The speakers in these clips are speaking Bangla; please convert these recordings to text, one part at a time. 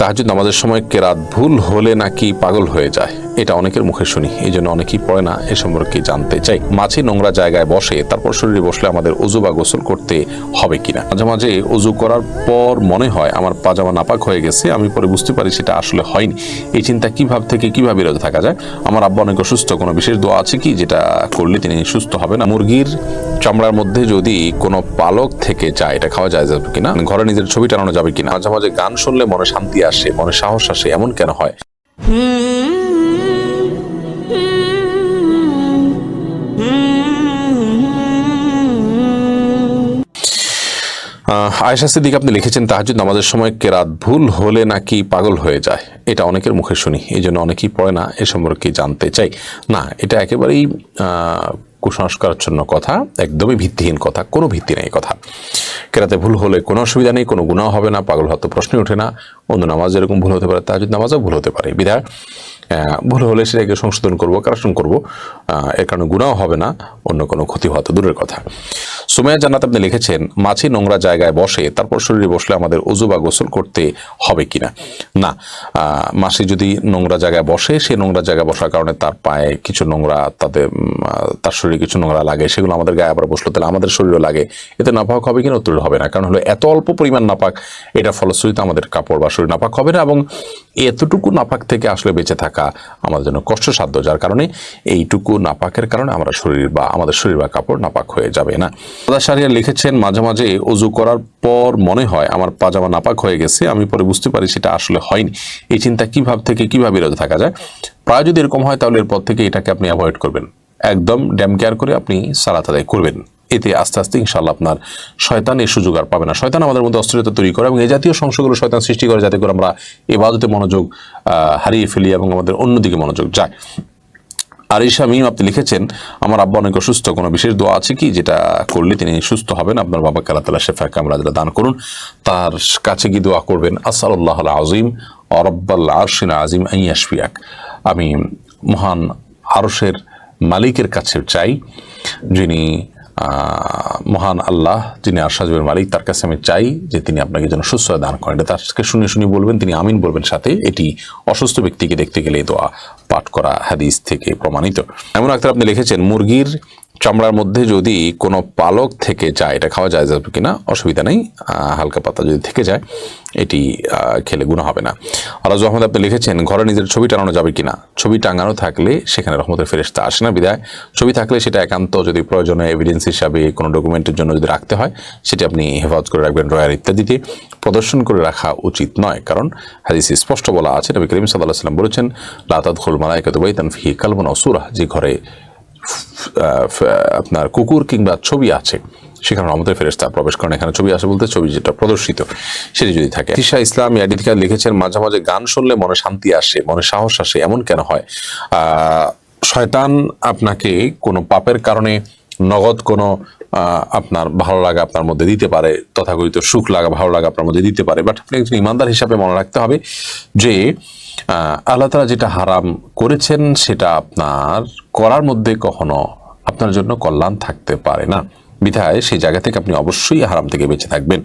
তাহাজুদ নামাজের সময় কেরাত ভুল হলে নাকি পাগল হয়ে যায়। এটা অনেকের মুখে শুনি, এই জন্য অনেকেই পড়ে না, এ সম্পর্কে জানতে চাই। মাছি নোংরা জায়গায় বসে, তারপর শরীরে বসলে আমাদের উজু বা গোসল করতে হবে কিনা? মাঝে মাঝে উজু করার পর মনে হয় আমার পাজামা নাপাক হয়ে গেছে, আমি পরে বুঝতে পারি সেটা আসলে হয়নি। এই চিন্তা কীভাবে থেকে কীভাবে বিরত থাকা যায়? আমার আব্বা অনেক অসুস্থ, কোনো বিশেষ দোয়া আছে কি? যেটা করলে তিনি সুস্থ হবে না মুরগির চামড়ার মধ্যে যদি কোনো পালক থেকে যায়, এটা খাওয়া যায় যাবে কিনা? ঘরে নিজের ছবি টানানো যাবে কিনা? মাঝে মাঝে গান শুনলে মনে শান্তি আসে, মনে সাহস আসে, এমন কেন হয়? আয়েশা সিদ্দিক আপনি লিখেছেন, তাহাজুদ নামাজের সময় কেরাত ভুল হলে নাকি পাগল হয়ে যায়? এটা অনেকের মুখে শুনি এই জন্য অনেকেই পড়ে না, এ সম্পর্কে জানতে চাই। না, এটা একেবারেই কুসংস্কারাচ্ছন্ন কথা, একদমই ভিত্তিহীন কথা, কোনো ভিত্তি নেই কথা। কেরাতে ভুল হলে কোনো অসুবিধা নেই, কোনো গুণাও হবে না, পাগল হয়তো প্রশ্নই ওঠে না। অন্য নামাজ যেরকম ভুল হতে পারে, তাহাজুদ নামাজও ভুল হতে পারে। বিধায় ভুল হলে সেটাকে সংশোধন করব কারেকশন করব এর কারণে গুণাও হবে না, অন্য কোনো ক্ষতি হওয়া তো দূরের কথা। সুমাইয়া জান্নাত আপনি লিখেছেন, মাছি নোংরা জায়গায় বসে, তারপর শরীরে বসলে আমাদের উজু বা গোসল করতে হবে কিনা? না মাছি যদি নোংরা জায়গায় বসে, সে নোংরা জায়গায় বসার কারণে তার পায়ে কিছু নোংরা তাদের তার শরীরে কিছু নোংরা লাগে, সেগুলো আমাদের গায়ে আবার বসল, তাহলে আমাদের শরীরও লাগে। এতে নাপাক হবে কিনা উত্তর হবে না, কারণ হলো এত অল্প পরিমাণ নাপাক, এটা ফলশ্রুতিতে আমাদের কাপড় বা শরীর নাপাক হবে না এবং এতটুকু নাপাক থেকে আসলে বেঁচে থাকা আমাদের জন্য কষ্টসাধ্য, যার কারণে এইটুকু নাপাকের কারণে আমরা শরীর বা, আমাদের শরীর বা কাপড় নাপাক হয়ে যাবে না। সারিয়া লিখেছেন, মাঝে মাঝে অজু করার পর মনে হয় আমার পাজামা নাপাক হয়ে গেছে, আমি পরে বুঝতে পারি সেটা আসলে হয়নি। এই চিন্তা কীভাবে থেকে, কীভাবে বিরত থাকা যায়? প্রায় যদি এরকম হয় তাহলে এরপর থেকে এটাকে আপনি অ্যাভয়েড করবেন। একদম ড্যাম কেয়ার করে আপনি সালাত আদায় করবেন। এতে আস্তে আস্তে ইনশাল্লাহ আপনার শয়তান এই সুযোগ আর পাবে না। শয়তান আমাদের মধ্যে অস্থিরতা তৈরি করে এবং এই জাতীয় সংশয়গুলো শয়তান সৃষ্টি করে যাতে করে আমরা এবাদতে মনোযোগ হারিয়ে ফেলি এবং আমাদের অন্যদিকে মনোযোগ যায়। আরিশা মিম, আপনি লিখেছেন, আমার আব্বা অনেক অসুস্থ, কোনো বিশেষ দোয়া আছে কি? যেটা করলে তিনি সুস্থ হবেন। আপনার বাবাকে আল্লাহ তালা শেফা কামরাজরা দান করুন। তার কাছে কি দোয়া করবেন আসাল্লাহ আজিম অরব্বাল আরশিন আজিম আইয়াশফিয়াক আমি মহান আরশের মালিকের কাছে চাই, যিনি মহান আল্লাহ যিনি আরশাজবের মালিক, তার কাছে আমি চাই যে তিনি আপনাকে যেন সুস্থ দান করেন। এটা তাকে শুনে শুনে বলবেন, তিনি আমিন বলবেন সাথে। এটি অসুস্থ ব্যক্তিকে দেখতে গেলে দোয়া পাঠ করা হাদিস থেকে প্রমাণিত। এমন একটা আপনি লিখেছেন, মুরগির চামড়ার মধ্যে যদি কোনো পালক থেকে যায়, এটা খাওয়া যায় যাবে কিনা? অসুবিধা নেই। হালকা পাতা যদি থেকে যায়, এটি খেলে গুণ হবে না। রাজু আহমদ আপনি লিখেছেন, ঘরে নিজের ছবি টাঙানো যাবে কিনা? ছবি টাঙানো থাকলে সেখানে রহমতের ফেরেস্তা আসে না বিদায়। ছবি থাকলে সেটা একান্ত যদি প্রয়োজনে এভিডেন্স হিসাবে কোনো ডকুমেন্টের জন্য যদি রাখতে হয়, সেটি আপনি হেফাজত করে রাখবেন ড্রয়ার ইত্যাদিতে। প্রদর্শন করে রাখা উচিত নয়, কারণ হাদিসে স্পষ্ট বলা আছে, নবী করিম সাল্লাহ সাল্লাম বলেছেন লাতাদ খুল মালাইকাত বাইতান ফি কালবন অসুরা যে ঘরে আপনার কুকুর কিংবা ছবি আছে, সেখানে আমাদের ফেরেস্তা প্রবেশ করেন। এখানে ছবি আছে বলতে ছবি যেটা প্রদর্শিত, সেটি যদি থাকে। তিশা ইসলাম ইয়াদিকা লিখেছেন, মাঝে মাঝে গান শুনলে মনে শান্তি আসে, মনে সাহস আসে, এমন কেন হয়? শয়তান আপনাকে কোনো পাপের কারণে নগদ কোনো আপনার ভালো লাগা আপনার মধ্যে দিতে পারে, তথাকথিত সুখ লাগা, ভালো লাগা আপনার মধ্যে দিতে পারে। বাট আপনি একজন ইমানদার হিসাবে মনে রাখতে হবে যে আল্লাহ তালা যেটা হারাম করেছেন, সেটা আপনার করার মধ্যে কখনো আপনার জন্য কল্যাণ থাকতে পারে না। বিধায় সেই জায়গা থেকে আপনি অবশ্যই হারাম থেকে বেঁচে থাকবেন।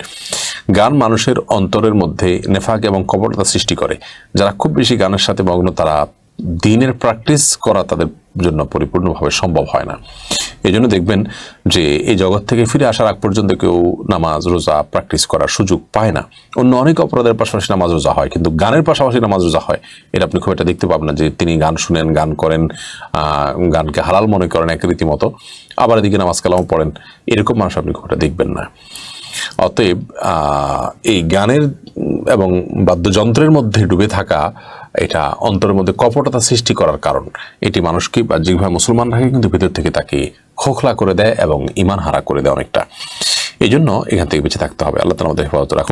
গান মানুষের অন্তরের মধ্যে নেফাক এবং কপটতা সৃষ্টি করে। যারা খুব বেশি গানের সাথে মগ্ন, তারা দিনের প্র্যাকটিস করা তাদের জন্য পরিপূর্ণভাবে সম্ভব হয় না। এই জন্য দেখবেন যে এই জগৎ থেকে ফিরে আসার আগ পর্যন্ত কেউ নামাজ, রোজা প্র্যাকটিস করার সুযোগ পায় না। অন্য অনেক অপরাধের পাশাপাশি নামাজ, রোজা হয়, কিন্তু গানের পাশাপাশি নামাজ, রোজা হয়। এটা আপনি খুব একটা দেখতে পাবেন না যে তিনি গান শুনেন, গান করেন গানকে হালাল মনে করেন এক রীতিমতো। আবার এদিকে নামাজ কালামও পড়েন। এরকম মানুষ আপনি খুব একটা দেখবেন না। অতএব এই গানের এবং বাদ্যযন্ত্রের মধ্যে ডুবে থাকা এটা অন্তরের মধ্যে কপটতা সৃষ্টি করার কারণ। এটি মানুষকে বাহ্যিকভাবে মুসলমান রাখে, কিন্তু ভিতর থেকে তাকে খোখলা করে দেয় এবং ইমান হারা করে দেয় অনেকটা। এই জন্য এখান থেকে বেঁচে থাকতে হবে। আল্লাহ তালা আমাদের হেফাজত রাখুন।